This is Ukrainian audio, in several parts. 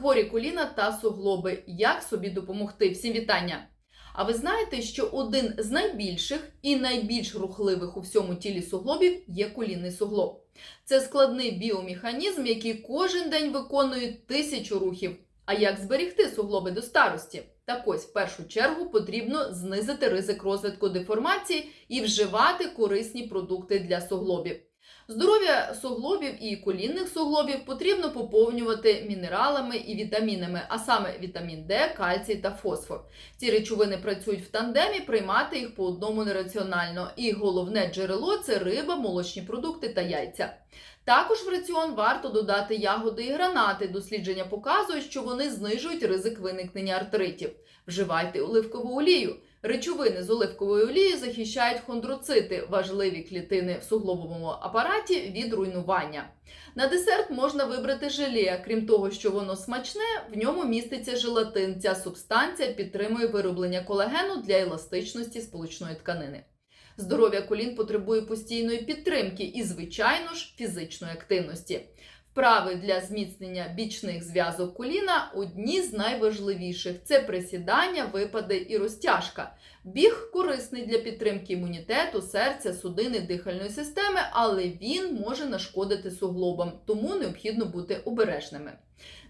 Хворі коліна та суглоби. Як собі допомогти? Всім вітання! А ви знаєте, що один з найбільших і найбільш рухливих у всьому тілі суглобів є колінний суглоб. Це складний біомеханізм, який кожен день виконує тисячу рухів. А як зберігти суглоби до старості? Так ось, в першу чергу, потрібно знизити ризик розвитку деформації і вживати корисні продукти для суглобів. Здоров'я суглобів і колінних суглобів потрібно поповнювати мінералами і вітамінами, а саме вітамін Д, кальцій та фосфор. Ці речовини працюють в тандемі, приймати їх по одному нераціонально. І головне джерело це риба, молочні продукти та яйця. Також в раціон варто додати ягоди і гранати. Дослідження показують, що вони знижують ризик виникнення артритів. Вживайте оливкову олію. Речовини з оливкової олії захищають хондроцити, важливі клітини в суглобовому апараті від руйнування. На десерт можна вибрати желе. Крім того, що воно смачне, в ньому міститься желатин. Ця субстанція підтримує вироблення колагену для еластичності сполучної тканини. Здоров'я колін потребує постійної підтримки і, звичайно ж, фізичної активності. Вправи для зміцнення бічних зв'язок коліна одні з найважливіших: це присідання, випади і розтяжка. Біг корисний для підтримки імунітету, серця, судини, дихальної системи, але він може нашкодити суглобам, тому необхідно бути обережними.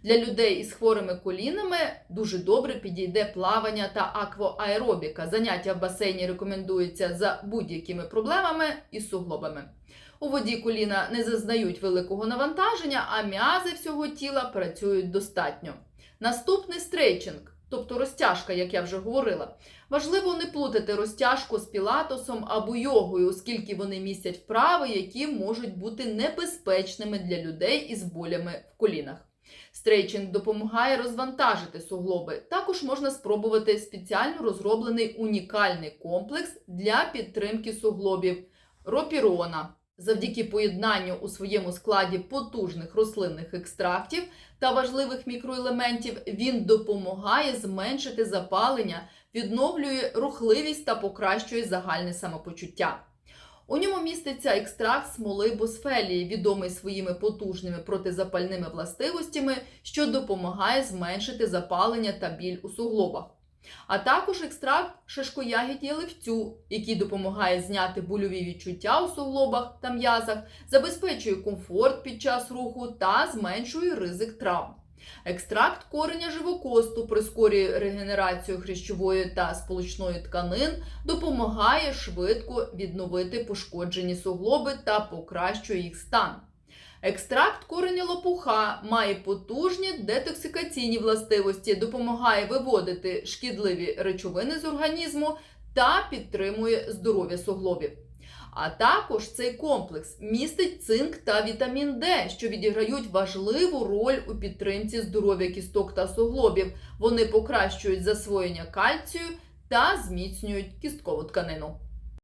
Для людей із хворими колінами дуже добре підійде плавання та аквоаеробіка. Заняття в басейні рекомендується за будь-якими проблемами із суглобами. У воді коліна не зазнають великого навантаження, а м'язи всього тіла працюють достатньо. Наступний стрейчинг, тобто розтяжка, як я вже говорила. Важливо не плутати розтяжку з пілатосом або йогою, оскільки вони містять вправи, які можуть бути небезпечними для людей із болями в колінах. Стрейчинг допомагає розвантажити суглоби. Також можна спробувати спеціально розроблений унікальний комплекс для підтримки суглобів ропірона. Завдяки поєднанню у своєму складі потужних рослинних екстрактів та важливих мікроелементів він допомагає зменшити запалення, відновлює рухливість та покращує загальне самопочуття. У ньому міститься екстракт смоли босфелії, відомий своїми потужними протизапальними властивостями, що допомагає зменшити запалення та біль у суглобах. А також екстракт шишкоягідь яливцю, який допомагає зняти больові відчуття у суглобах та м'язах, забезпечує комфорт під час руху та зменшує ризик травм. Екстракт кореня живокосту прискорює регенерацію хрящової та сполучної тканин, допомагає швидко відновити пошкоджені суглоби та покращує їх стан. Екстракт кореня лопуха має потужні детоксикаційні властивості, допомагає виводити шкідливі речовини з організму та підтримує здоров'я суглобів. А також цей комплекс містить цинк та вітамін Д, що відіграють важливу роль у підтримці здоров'я кісток та суглобів. Вони покращують засвоєння кальцію та зміцнюють кісткову тканину.